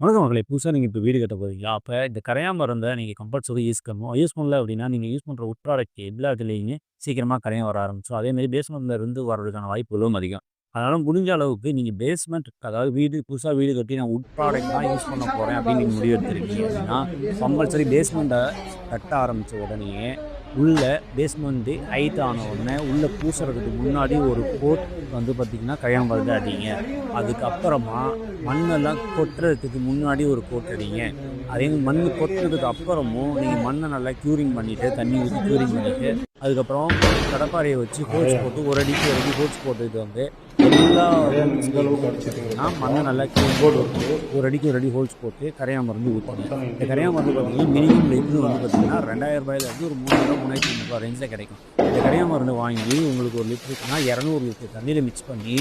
வணக்கம் மகளே! புதுசாக நீங்கள் இப்போ வீடு கட்ட போகிறீங்களா அப்போ இந்த கரையா மருந்தை நீங்கள் கம்பல்சரி யூஸ் பண்ணணும். யூஸ் பண்ணல அப்படின்னா நீங்கள் யூஸ் பண்ணுற உட் ப்ராடக்ட் எல்லாத்துலேயுமே சீக்கிரமாக கரையம் வர ஆரம்பிச்சோம் அதேமாதிரி பேஸ்மெண்ட்டில் இருந்து வர்றதுக்கான வாய்ப்புகளும் அதிகம். அதனால் முடிஞ்ச அளவுக்கு நீங்கள் பேஸ்மெண்ட் அதாவது வீடு புதுசாக வீடு கட்டி நான் உட் ப்ராடக்ட் தான் யூஸ் பண்ண போகிறேன் அப்படின்னு நீங்கள் முடிவு எடுத்துருக்கீங்க அப்படின்னா கம்பல்சரி பேஸ்மெண்ட்டை கட்ட ஆரம்பித்த உடனேயே, உள்ளே பேஸ்மெண்ட்டு ஹைட் ஆன உடனே உள்ளே பூசுறதுக்கு முன்னாடி ஒரு கோட் வந்து பார்த்திங்கன்னா கயம் மருந்து அடிங்க. அதுக்கப்புறமா மண்ணெல்லாம் கொட்டுறதுக்கு முன்னாடி ஒரு கோட் அடிங்க. அதே மண் கொட்டுறதுக்கு அப்புறமும் நீங்கள் மண்ணை நல்லா க்யூரிங் பண்ணிவிட்டு தண்ணி ஊற்றி க்யூரிங் பண்ணிவிட்டு அதுக்கப்புறம் கடப்பாறையை வச்சு ஹோல்ஸ் போட்டு ஒரு அடிக்கு ஒரு அடி ஹோல்ஸ் போட்டுட்டு வந்து, மண்ண நல்லா போட்டு, ஒரு அடிக்கு ஒரு அடி ஹோல்ஸ் போட்டு கரையான் மருந்து ஊத்தணும். இந்த கரையான் மருந்து பார்த்தீங்கன்னா, மினிமம் லிட்டர் வந்து பார்த்தீங்கன்னா, ரூ. 2000 ரூ. 3000 3500 ரேஞ்சில கிடைக்கும். இந்த கரையான் மருந்து வாங்கி உங்களுக்கு ஒரு லிட்டருக்குன்னா 200 லிட்டர் தண்ணீல மிக்ஸ் பண்ணி,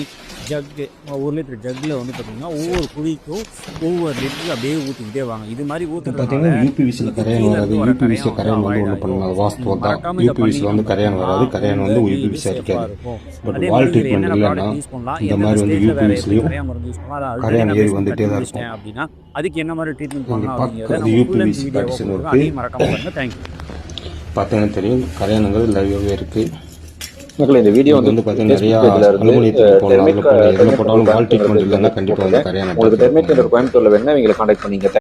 ஜக்கு 1 லிட்டர் ஜக்குல வந்து பார்த்தீங்கன்னா, ஒவ்வொரு குழிக்கும் ஒவ்வொரு லிட்டர் அப்டியே ஊத்திக்கிட்டே வாங்க. இது இப்போ ஊத்துறதுனால, பார்த்தீங்கன்னா யூபிவிசியில் கரையான் வராது இருந்து வர யூபிவிசி கரையான் வந்து ஒன்றும் பண்ணாது. வாஸ்தவம் தான் யூபிவிசியில் வந்து கரையான் வராது கரையான் வந்து யூபிவிசி அடிக்காது இருக்கும். பட் வால் மாதிரி ட்ரீட்மெண்ட் இல்லைன்னா பண்ணலாம், இந்த மாதிரி வந்து கரையான் ஏறி வந்துட்டே தான் இருக்கும். அதுக்கு என்ன ட்ரீட்மெண்ட் பண்ணலாம். இருக்குது மறக்காம. பார்த்தீங்கன்னா தெரியும். கரையானுங்கிறது லைவாகவே இருக்குது மக்களே இந்த வீடியோ வந்து பார்த்தீங்கன்னா நிறையா அலுமினியத்துக்கு போடலாம். போட்டாலும் வால் ட்ரீட்மெண்ட் இல்லைன்னா கண்டிப்பாக வந்து கரையான் உங்களுக்கு டெர்மிக் கோயம்புத்தூர்ல வேணா இவங்களை காண்டாக்ட் பண்ணீங்க.